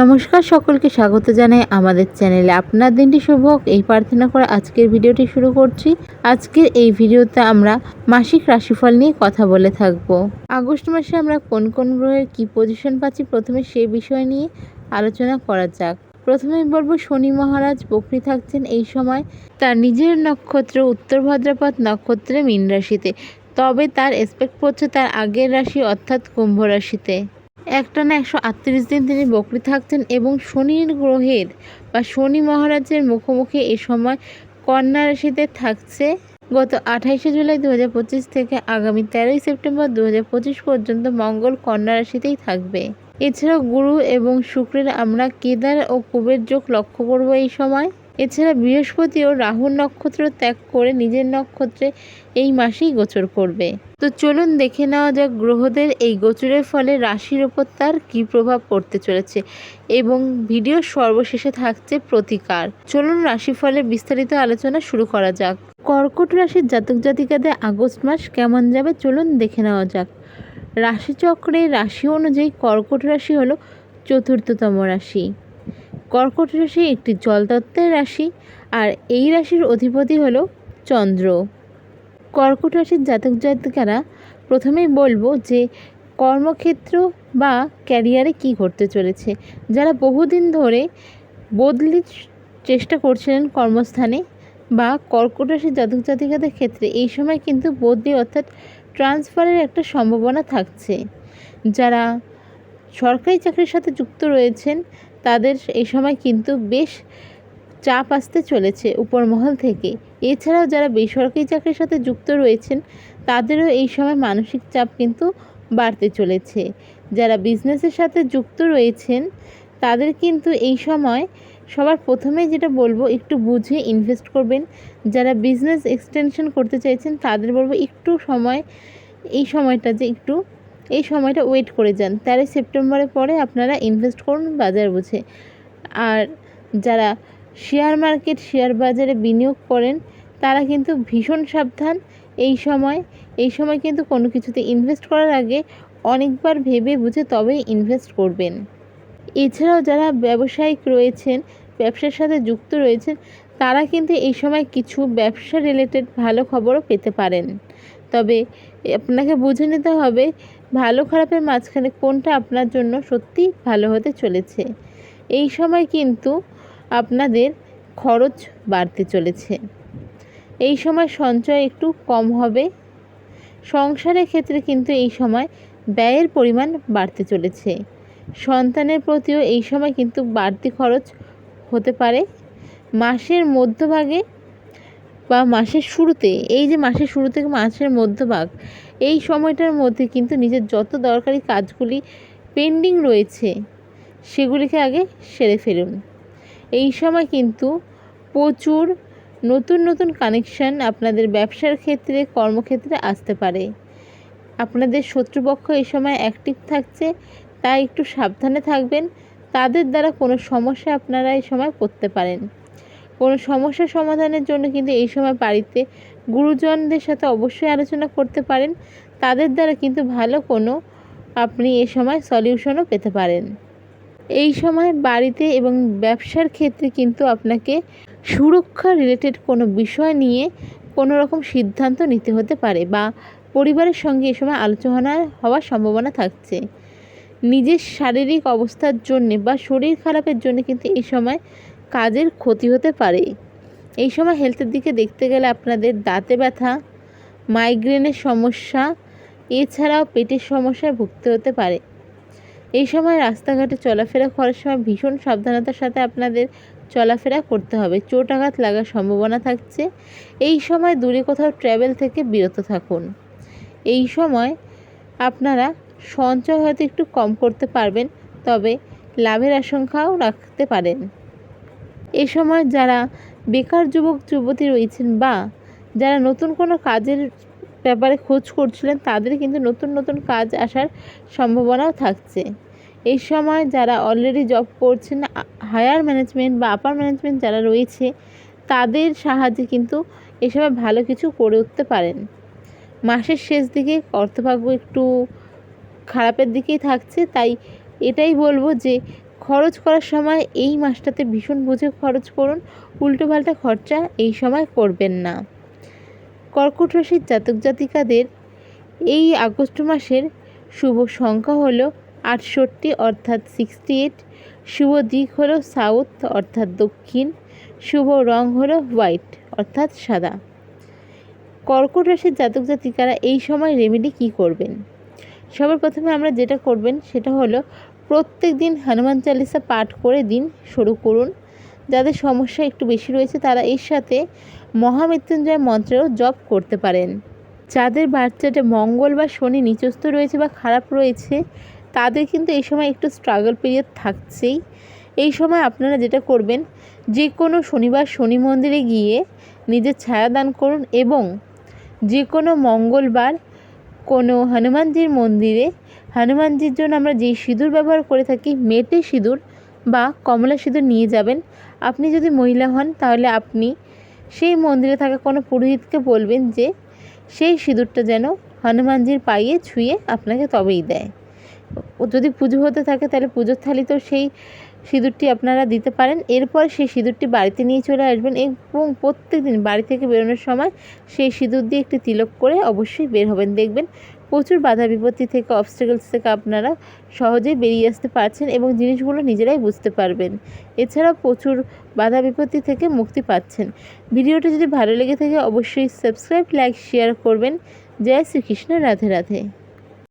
নমস্কার সকলকে স্বাগত জানাই আমাদের চ্যানেলে। আপনার দিনটি শুভ হোক। এই প্রার্থনা করে আজকের ভিডিওটি শুরু করছি। আজকের এই ভিডিওতে আমরা মাসিক রাশিফল নিয়ে কথা বলে থাকব। আগস্ট মাসে আমরা কোন কোন গ্রহের কী পজিশন পাচ্ছি প্রথমে সেই বিষয় নিয়ে আলোচনা করা যাক। প্রথমে বলব, শনি মহারাজ বকরি থাকছেন এই সময় তার নিজের নক্ষত্র উত্তর ভাদ্রপদ নক্ষত্রে মীন রাশিতে। তবে তার এসপেক্ট পড়ছে তার আগের রাশি অর্থাৎ কুম্ভ রাশিতে। একটানা একশো আটত্রিশ দিন তিনি বকরি থাকছেন এবং শনির গ্রহের বা শনি মহারাজের মুখোমুখি এ সময় কন্যা রাশিতে থাকছে। গত আঠাইশে জুলাই দু হাজার পঁচিশ থেকে আগামী তেরোই সেপ্টেম্বর দু হাজার পঁচিশ পর্যন্ত মঙ্গল কন্যা রাশিতেই থাকবে। এছাড়াও গুরু এবং শুক্রের আমরা কেদার ও কুবের যোগ লক্ষ্য করব এই সময়। এছাড়া বৃহস্পতিও রাহুর নক্ষত্র ত্যাগ করে নিজের নক্ষত্রে এই মাসেই গোচর করবে। তো চলুন দেখে নেওয়া যাক গ্রহদের এই গোচরের ফলে রাশির ওপর তার কী প্রভাব পড়তে চলেছে এবং ভিডিওর সর্বশেষে থাকছে প্রতিকার। চলুন রাশিফলের বিস্তারিত আলোচনা শুরু করা যাক। কর্কট রাশির জাতক জাতিকাদের আগস্ট মাস কেমন যাবে চলুন দেখে নেওয়া যাক। রাশিচক্রে রাশি অনুযায়ী কর্কট রাশি হলো চতুর্থতম রাশি। কর্কট রাশি একটি জলতত্ত্বের রাশি আর এই রাশির অধিপতি হলো চন্দ্র। কর্কট রাশির জাতক জাতিকারা প্রথমেই বলব যে কর্মক্ষেত্র বা ক্যারিয়ারে কি ঘটতে চলেছে। যারা বহুদিন ধরে বদলির চেষ্টা করছিলেন কর্মস্থানে বা কর্কট রাশির জাতক জাতিকাদের ক্ষেত্রে, এই সময় কিন্তু বদলি অর্থাৎ ট্রান্সফারের একটা সম্ভাবনা থাকছে। যারা সরকারি চাকরির সাথে যুক্ত রয়েছেন তাদের এই সময় কিন্তু বেশ চাপ আসতে চলেছে উপরমহল থেকে। এছাড়াও যারা বেসরকারি চাকরির সাথে যুক্ত রয়েছেন, তাদেরও এই সময় মানসিক চাপ কিন্তু বাড়তে চলেছে। যারা বিজনেসের সাথে যুক্ত রয়েছেন, তাদের কিন্তু এই সময় সবার প্রথমে যেটা বলব, একটু বুঝে ইনভেস্ট করবেন। যারা বিজনেস এক্সটেনশন করতে চাইছেন, তাদের বলব একটু সময়, এই সময়টা যে একটু এই সময়টা ওয়েট করে যান। তেরোই সেপ্টেম্বরের পরে আপনারা ইনভেস্ট করুন বাজার বুঝে। আর যারা শেয়ার মার্কেট শেয়ার বাজারে বিনিয়োগ করেন, তারা কিন্তু ভীষণ সাবধান। এই সময় এই সময় কিন্তু কোনো কিছুতে ইনভেস্ট করার আগে অনেকবার ভেবে বুঝে তবেই ইনভেস্ট করবেন। এছাড়াও যারা ব্যবসায়িক রয়েছেন, ব্যবসার সাথে যুক্ত রয়েছেন, তারা কিন্তু এই সময় কিছু ব্যবসা রিলেটেড ভালো খবরও পেতে পারেন। তবে আপনাকে বুঝে নিতে হবে ভালো খারাপের মাঝখানে কোনটা আপনার জন্য সত্যি ভালো হতে চলেছে? এই সময় কিন্তু আপনাদের খরচ বাড়তে চলেছে। এই সময় সঞ্চয় একটু কম হবে। সংসারের ক্ষেত্রে কিন্তু এই সময় ব্যয়ের পরিমাণ বাড়তে চলেছে। সন্তানের প্রতিও এই সময় কিন্তু বাড়তি খরচ হতে পারে। মাসের মধ্যভাগে বা মাসের শুরুতে, এই যে মাসের শুরু থেকে মাসের মধ্যভাগ, এই সময়টার মধ্যে কিন্তু নিজের যত দরকারি কাজগুলি পেন্ডিং রয়েছে, সেগুলিকে আগে সেরে ফেলুন। এই সময় কিন্তু প্রচুর নতুন নতুন কানেকশান আপনাদের ব্যবসার ক্ষেত্রে, কর্মক্ষেত্রে আসতে পারে। আপনাদের শত্রুপক্ষ এই সময় অ্যাক্টিভ থাকছে, তাই একটু সাবধানে থাকবেন, তাদের দ্বারা কোনো সমস্যা আপনারা এই সময় পড়তে পারেন। কোনো সমস্যা সমাধানের জন্য কিন্তু এই সময় বাড়িতে গুরুজনদের সাথে অবশ্যই আলোচনা করতে পারেন। তাদের দ্বারা কিন্তু ভালো কোনো আপনি এ সময় সলিউশনও পেতে পারেন। এই সময় বাড়িতে এবং ব্যবসার ক্ষেত্রে কিন্তু আপনাকে সুরক্ষা রিলেটেড কোনো বিষয় নিয়ে কোনো রকম সিদ্ধান্ত নিতে হতে পারে বা পরিবারের সঙ্গে এ সময় আলোচনা হওয়ার সম্ভাবনা থাকছে। নিজের শারীরিক অবস্থার জন্যে বা শরীর খারাপের জন্য কিন্তু এই সময় কাজের ক্ষতি হতে পারে। এই সময় হেলথের দিকে দেখতে গেলে আপনাদের দাঁতে ব্যথা মাইগ্রেনের সমস্যা, এছাড়াও পেটের সমস্যায় ভুগতে হতে পারে। এই সময় রাস্তাঘাটে চলাফেরা করার সময় ভীষণ সাবধানতার সাথে আপনাদের চলাফেরা করতে হবে। চোট আঘাত লাগার সম্ভাবনা থাকছে। এই সময় দূরে কোথাও ট্র্যাভেল থেকে বিরত থাকুন। এই সময় আপনারা সঞ্চয় হয়তো একটু কম করতে পারবেন, তবে লাভের আশঙ্কাও রাখতে পারেন। এ সময় যারা বেকার যুবক, যুবতী রয়েছেন বা যারা নতুন কোনো কাজের ব্যাপারে খোঁজ করছিলেন, তাদের কিন্তু নতুন নতুন কাজ আসার সম্ভাবনাও থাকছে। এই সময় যারা অলরেডি জব করছেন হায়ার ম্যানেজমেন্ট বা আপার ম্যানেজমেন্ট যারা রয়েছে, তাদের সাহায্যে কিন্তু এ সময় ভালো কিছু করে উঠতে পারেন। মাসের শেষ দিকে অর্থভাগ্য একটু খারাপের দিকেই থাকছে, তাই এটাই বলব যে খরচ করার সময় এই মাসটাতে ভীষণ বুঝে খরচ করুন, উল্টোপাল্টা খরচা এই সময় করবেন না। কর্কট রাশির জাতক জাতিকাদের এই আগস্ট মাসের শুভ সংখ্যা হলো আটষট্টি, অর্থাৎ সিক্সটি এইট শুভ দিক হলো সাউথ অর্থাৎ দক্ষিণ। শুভ রং হলো হোয়াইট অর্থাৎ সাদা। কর্কট রাশির জাতক জাতিকারা এই সময় রেমেডি কি করবেন? সবার প্রথমে আমরা যেটা করবেন, সেটা হলো প্রত্যেক দিন হনুমান চালিসা পাঠ করে দিন শুরু করুন। যাদের সমস্যা একটু বেশি রয়েছে, তারা এর সাথে মহামৃত্যুঞ্জয় মন্ত্রেও জপ করতে পারেন। যাদের বাচ্চাটা মঙ্গল বা শনি নিচস্থ রয়েছে বা খারাপ রয়েছে, তাদের কিন্তু এই সময় একটু স্ট্রাগল পিরিয়ড থাকছেই। এই সময় আপনারা যেটা করবেন যে কোনো শনিবার শনি মন্দিরে গিয়ে নিজের ছায়া দান করুন এবং যে কোনো মঙ্গলবার কোনো হনুমানজির মন্দিরে হনুমানজির জন্য আমরা যেই সিঁদুর ব্যবহার করে থাকি, মেটে সিঁদুর বা কমলা সিঁদুর নিয়ে যাবেন। আপনি যদি মহিলা হন, তাহলে আপনি সেই মন্দিরে থাকা কোনো পুরোহিতকে বলবেন যে, সেই সিঁদুরটা যেন হনুমানজির পায়ে ছুঁয়ে আপনাকে তবেই দেয়। ও যদি পুজো হতে থাকে, তাহলে পুজোর থালিতেও সেই সিঁদুরটি আপনারা দিতে পারেন। এরপর সেই সিঁদুরটি বাড়িতে নিয়ে চলে আসবেন এবং প্রত্যেক দিন বাড়ি থেকে বেরোনোর সময় সেই সিঁদুর দিয়ে একটি তিলক করে অবশ্যই বের হবেন, দেখবেন প্রচুর বাধা বিপত্তি থেকে অবস্টেকলস থেকে আপনারা সহজেই বেরিয়ে আসতে পারছেন এবং জিনিসগুলো নিজেরাই বুঝতে পারবেন। এছাড়া প্রচুর বাধা বিপত্তি থেকে মুক্তি পাচ্ছেন। ভিডিওটি যদি ভালো লেগে থাকে, অবশ্যই সাবস্ক্রাইব লাইক শেয়ার করবেন। জয় শ্রীকৃষ্ণ, রাধে রাধে।